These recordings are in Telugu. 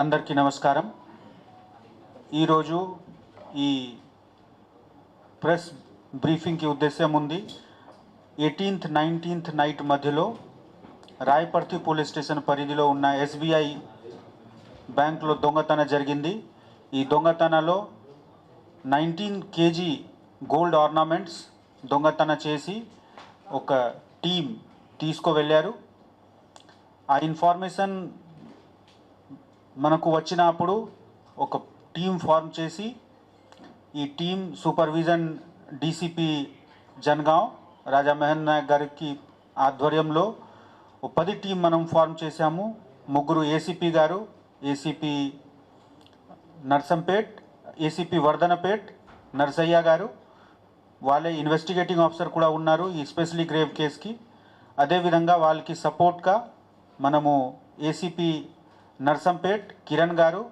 అందరికీ నమస్కారం. ఈరోజు ఈ ప్రెస్ బ్రీఫింగ్కి ఉద్దేశం ఉంది. ఎయిటీన్త్ నైన్టీన్త్ నైట్ మధ్యలో రాయపర్తి పోలీస్ స్టేషన్ పరిధిలో ఉన్న ఎస్బీఐ బ్యాంకులో దొంగతనం జరిగింది. ఈ దొంగతనలో నైన్టీన్ కేజీ గోల్డ్ ఆర్నమెంట్స్ దొంగతనం చేసి ఒక టీం తీసుకువెళ్ళారు. ఆ ఇన్ఫర్మేషన్ మనకు వచ్చినప్పుడు ఒక టీం ఫార్మ్ చేసి ఈ team supervision DCP Jangaon Rajamohan Naik గారికి ఆధ్వర్యంలో ఒక పది టీం మనం ఫార్మ్ చేశాము. ముగ్గురు ఏసీపీ గారు ఏసీపీ నర్సంపేట్ ఏసీపీ వర్ధనపేట్ నర్సయ్య గారు వాళ్ళే ఇన్వెస్టిగేటింగ్ ఆఫీసర్ కూడా ఉన్నారు ఈ స్పెషలీ గ్రేవ్ కేస్కి అదేవిధంగా వాళ్ళకి సపోర్ట్గా మనము ఏసీపీ నర్సంపేట్ కిరణ్ గారు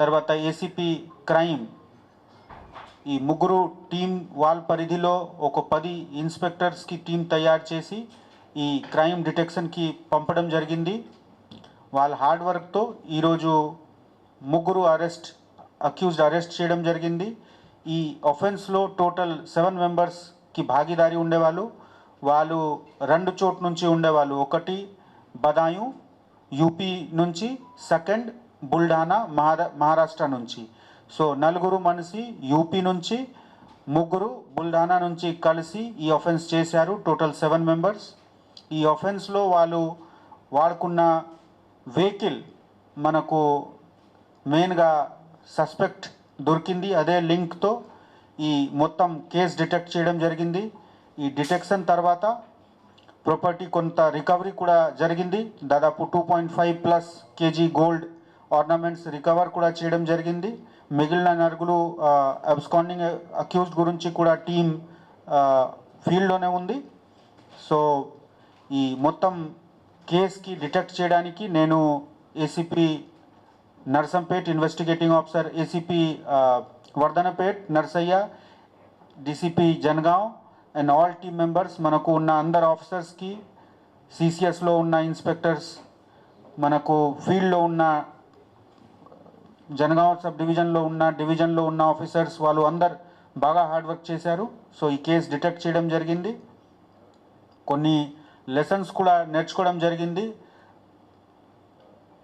తర్వాత ఏసీపీ క్రైమ్. ఈ ముగ్గురు టీం వాళ్ళ పరిధిలో ఒక పది ఇన్స్పెక్టర్స్కి టీం తయారు చేసి ఈ క్రైమ్ డిటెక్షన్కి పంపడం జరిగింది. వాళ్ళ హార్డ్ వర్క్తో ఈరోజు ముగ్గురు అరెస్ట్ అక్యూజ్డ్ అరెస్ట్ చేయడం జరిగింది. ఈ ఒఫెన్స్లో టోటల్ సెవెన్ మెంబర్స్కి భాగీదారి ఉండేవాళ్ళు. వాళ్ళు రెండు చోట్ల నుంచి ఉండేవాళ్ళు. ఒకటి బదాయు యూపీ నుంచి సెకండ్ బుల్డానా మహారా మహారాష్ట్ర నుంచి. సో నలుగురు మనిషి యూపీ నుంచి ముగ్గురు బుల్డానా నుంచి కలిసి ఈ ఆఫెన్స్ చేశారు టోటల్ సెవెన్ మెంబర్స్ ఈ ఆఫెన్స్లో వాళ్ళు వాడుకున్న వెహికల్ మనకు మెయిన్గా సస్పెక్ట్ దొరికింది. అదే లింక్తో ఈ మొత్తం కేస్ డిటెక్ట్ చేయడం జరిగింది. ఈ డిటెక్షన్ తర్వాత ప్రాపర్టీ కొంత రికవరీ కూడా జరిగింది. దాదాపు two point five plus KG gold ornaments recover కూడా చేయడం జరిగింది. మిగిలిన నరుగులు అబ్స్కాండింగ్ అక్యూజ్డ్ గురించి కూడా టీం ఫీల్డ్లోనే ఉంది. సో ఈ మొత్తం కేస్కి డిటెక్ట్ చేయడానికి నేను ACP Narsampet investigating officer ACP Vardhanapet Narsaiah DCP Jangaon and all team members మనకు ఉన్న అందరు ఆఫీసర్స్కి సిసిఎస్లో ఉన్న ఇన్స్పెక్టర్స్ మనకు ఫీల్డ్లో ఉన్న జనగాం సబ్ డివిజన్లో ఉన్న డివిజన్లో ఉన్న ఆఫీసర్స్ వాళ్ళు అందరు బాగా హార్డ్ వర్క్ చేశారు. సో ఈ కేసు డిటెక్ట్ చేయడం జరిగింది. కొన్ని లెసన్స్ కూడా నేర్చుకోవడం జరిగింది.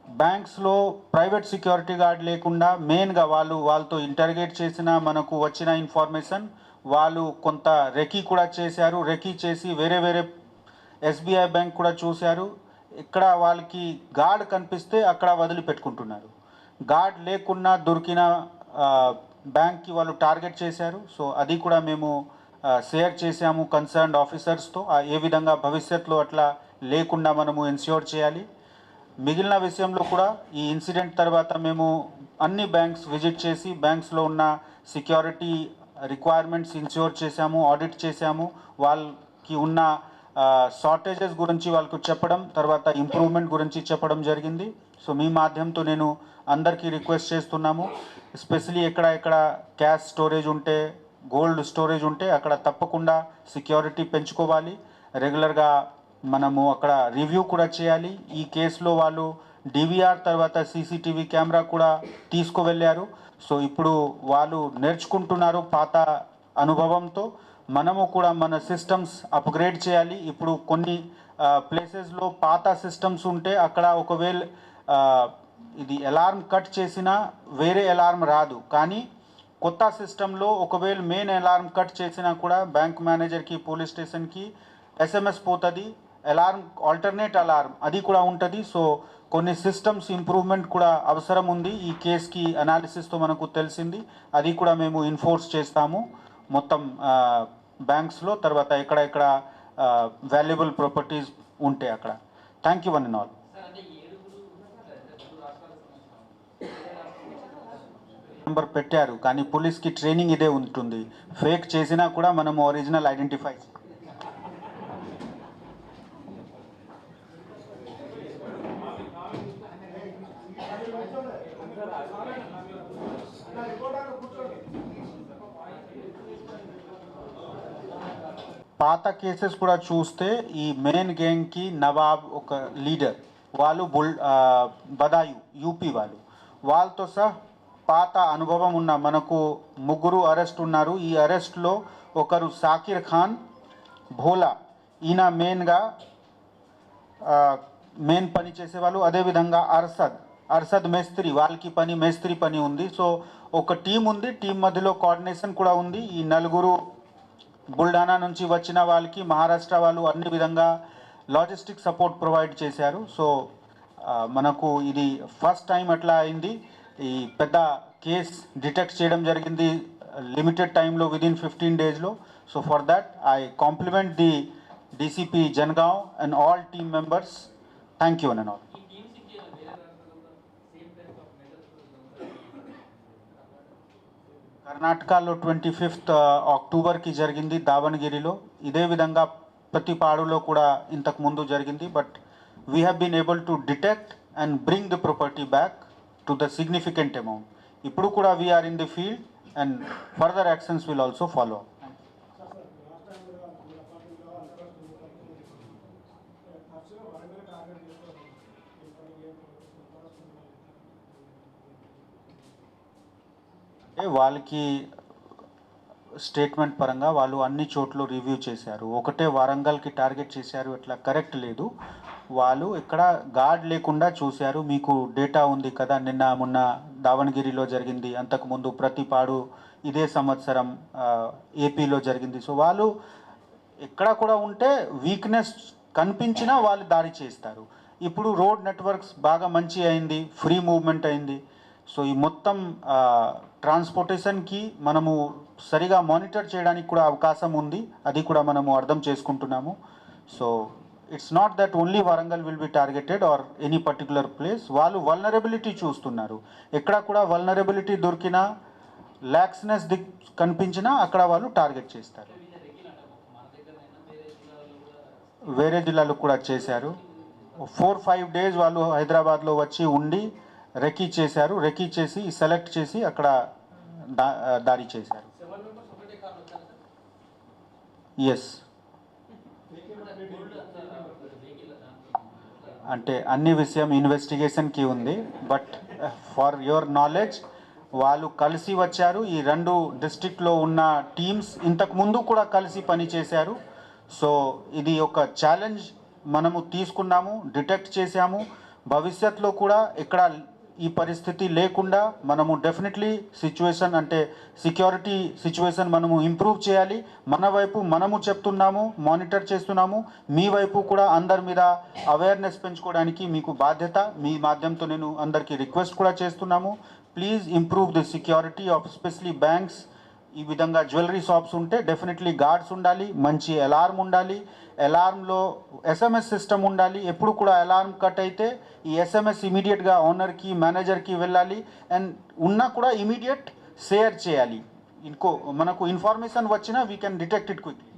బ్యాంక్స్లో ప్రైవేట్ సెక్యూరిటీ గార్డ్ లేకుండా మెయిన్గా వాళ్ళు వాళ్ళతో ఇంటర్గేట్ చేసిన మనకు వచ్చిన ఇన్ఫర్మేషన్ వాళ్ళు కొంత రెకీ కూడా చేశారు రెకీ చేసి వేరే వేరే ఎస్బీఐ బ్యాంక్ కూడా చూశారు. ఇక్కడ వాళ్ళకి గాడ్ కనిపిస్తే అక్కడ వదిలిపెట్టుకుంటున్నారు గాడ్ లేకున్నా దొరికిన బ్యాంక్కి వాళ్ళు టార్గెట్ చేశారు. సో అది కూడా మేము షేర్ చేశాము కన్సర్న్డ్ ఆఫీసర్స్తో. ఆ, ఏ విధంగా భవిష్యత్తులో అట్లా లేకుండా మనము ఎన్ష్యూర్ చేయాలి. మిగిలిన విషయంలో కూడా ఈ ఇన్సిడెంట్ తర్వాత మేము అన్ని బ్యాంక్స్ విజిట్ చేసి బ్యాంక్స్లో ఉన్న సెక్యూరిటీ రిక్వైర్మెంట్స్ ఇన్ష్యూర్ చేశాము ఆడిట్ చేశాము. వాళ్ళకి ఉన్న షార్టేజెస్ గురించి వాళ్ళకు చెప్పడం తర్వాత ఇంప్రూవ్మెంట్ గురించి చెప్పడం జరిగింది. సో మీ మాధ్యమంతో నేను అందరికీ రిక్వెస్ట్ చేస్తున్నాము. ఎస్పెషలీ ఎక్కడ ఎక్కడ క్యాష్ స్టోరేజ్ ఉంటే గోల్డ్ స్టోరేజ్ ఉంటే అక్కడ తప్పకుండా సెక్యూరిటీ పెంచుకోవాలి. రెగ్యులర్గా మనము అక్కడ రివ్యూ కూడా చేయాలి. ఈ కేసులో వాళ్ళు డివిఆర్ తర్వాత సీసీటీవీ కెమెరా కూడా తీసుకువెళ్ళారు. సో ఇప్పుడు వాళ్ళు నేర్చుకుంటున్నారు పాత అనుభవంతో. మనము కూడా మన సిస్టమ్స్ అప్గ్రేడ్ చేయాలి. ఇప్పుడు కొన్ని ప్లేసెస్లో పాత సిస్టమ్స్ ఉంటే అక్కడ ఒకవేళ ఇది అలార్మ్ కట్ చేసినా వేరే అలార్మ్ రాదు. కానీ కొత్త సిస్టంలో ఒకవేళ మెయిన్ అలార్మ్ కట్ చేసినా కూడా బ్యాంక్ మేనేజర్కి పోలీస్ స్టేషన్కి ఎస్ఎంఎస్ పోతుంది. అలార్మ్ ఆల్టర్నేట్ అలార్మ్ అది కూడా ఉంటుంది. సో కొన్ని సిస్టమ్స్ ఇంప్రూవ్మెంట్ కూడా అవసరం ఉంది. ఈ కేస్కి అనాలిసిస్తో మనకు తెలిసింది. అది కూడా మేము ఇన్ఫోర్స్ చేస్తాము. మొత్తం బ్యాంక్స్లో తర్వాత ఎక్కడ ఎక్కడ వాల్యుబుల్ ప్రాపర్టీస్ ఉంటే అక్కడ. Thank you one and all number పెట్టారు. కానీ పోలీస్కి ట్రైనింగ్ ఇదే ఉంటుంది. ఫేక్ చేసినా కూడా మనం ఒరిజినల్ ఐడెంటిఫై పాత కేసెస్ కూడా చూస్తే ఈ మెయిన్ గ్యాంగ్కి నవాబ్ ఒక లీడర్. వాళ్ళు బుల్ బదాయు యూపీ వాళ్ళు. వాళ్ళతో సహా పాత అనుభవం ఉన్న మనకు ముగ్గురు అరెస్ట్ ఉన్నారు. ఈ అరెస్ట్లో ఒకరు సాకిర్ ఖాన్ భోలా. ఈయన మెయిన్గా మెయిన్ పని చేసేవాళ్ళు. అదేవిధంగా అర్సద్. అర్సద్ మేస్త్రి వాళ్ళకి పని మేస్త్రి పని ఉంది. సో ఒక టీం ఉంది టీం మధ్యలో కోఆర్డినేషన్ కూడా ఉంది. ఈ నలుగురు బుల్డానా నుంచి వచ్చిన వాళ్ళకి మహారాష్ట్ర వాళ్ళు అన్ని విధంగా లాజిస్టిక్ సపోర్ట్ ప్రొవైడ్ చేశారు. సో మనకు ఇది ఫస్ట్ టైం అట్లా అయింది. ఈ పెద్ద కేస్ డిటెక్ట్ చేయడం జరిగింది లిమిటెడ్ టైంలో విదిన్ ఫిఫ్టీన్ డేస్లో so for that I compliment the DCP Jangaon and all team members thank you and all కర్ణాటకలో ట్వంటీ ఫిఫ్త్ అక్టోబర్కి జరిగింది దావణగిరిలో ఇదే విధంగా ప్రతి పాడులో కూడా ఇంతకు ముందు జరిగింది but we have been able to detect and bring the property back to the significant amount ఇప్పుడు కూడా we are in the field and further actions will also follow అంటే వాళ్ళకి స్టేట్మెంట్ పరంగా వాళ్ళు అన్ని చోట్ల రివ్యూ చేశారు. ఒకటే వరంగల్కి టార్గెట్ చేశారు ఇట్లా కరెక్ట్ లేదు. వాళ్ళు ఇక్కడ గార్డ్ లేకుండా చూశారు. మీకు డేటా ఉంది కదా నిన్న మొన్న దావణగిరిలో జరిగింది అంతకుముందు ప్రతిపాడు ఇదే సంవత్సరం ఏపీలో జరిగింది. సో వాళ్ళు ఎక్కడ కూడా ఉంటే వీక్నెస్ కనిపించినా వాళ్ళు దాడి చేస్తారు. ఇప్పుడు రోడ్ నెట్వర్క్స్ బాగా మంచి అయింది ఫ్రీ మూవ్మెంట్ అయింది. సో ఈ మొత్తం ట్రాన్స్పోర్టేషన్కి మనము సరిగా మానిటర్ చేయడానికి కూడా అవకాశం ఉంది. అది కూడా మనము అర్థం చేసుకుంటున్నాము. So it's not that only Warangal will be targeted or any particular place వాళ్ళు వల్నరబిలిటీ చూస్తున్నారు. ఎక్కడ కూడా వల్నరబిలిటీ దొరికినా ల్యాక్స్నెస్ దిక్ కనిపించినా అక్కడ వాళ్ళు టార్గెట్ చేస్తారు. వేరే జిల్లాలకు కూడా చేశారు. ఫోర్ ఫైవ్ డేస్ వాళ్ళు హైదరాబాద్లో వచ్చి ఉండి రెకీ చేశారు రెకీ చేసి సెలెక్ట్ చేసి అక్కడ దా దాడి చేశారు. ఎస్ అంటే అన్ని విషయం ఇన్వెస్టిగేషన్కి ఉంది బట్ ఫర్ యువర్ నాలెడ్జ్ వాళ్ళు కలిసి వచ్చారు. ఈ రెండు డిస్ట్రిక్ట్లో ఉన్న టీమ్స్ ఇంతకు ముందు కూడా కలిసి పని చేశారు. సో ఇది ఒక ఛాలెంజ్ మనము తీసుకున్నాము డిటెక్ట్ చేశాము. భవిష్యత్తులో కూడా ఇక్కడ ఈ పరిస్థితి లేకుండా మనము డెఫినెట్లీ సిచ్యువేషన్ అంటే సెక్యూరిటీ సిచ్యువేషన్ మనము ఇంప్రూవ్ చేయాలి. మన వైపు మనము చెప్తున్నాము మానిటర్ చేస్తున్నాము. మీ వైపు కూడా అందరి మీద అవేర్నెస్ పెంచుకోవడానికి మీకు బాధ్యత. మీ మాధ్యమంతో నేను అందరికీ రిక్వెస్ట్ కూడా చేస్తున్నాము. Please improve the security of especially banks ఈ విధంగా జ్యువెలరీ షాప్స్ ఉంటే డెఫినెట్లీ గార్డ్స్ ఉండాలి మంచి అలారం ఉండాలి అలారంలో ఎస్ఎంఎస్ సిస్టమ్ ఉండాలి ఎప్పుడు కూడా అలారం కట్ అయితే ఈ ఎస్ఎంఎస్ ఇమీడియట్గా ఓనర్కి మేనేజర్కి వెళ్ళాలి అండ్ ఉన్నా కూడా ఇమీడియట్ షేర్ చేయాలి. ఇంకో మనకు ఇన్ఫర్మేషన్ వచ్చినా we can detect it quickly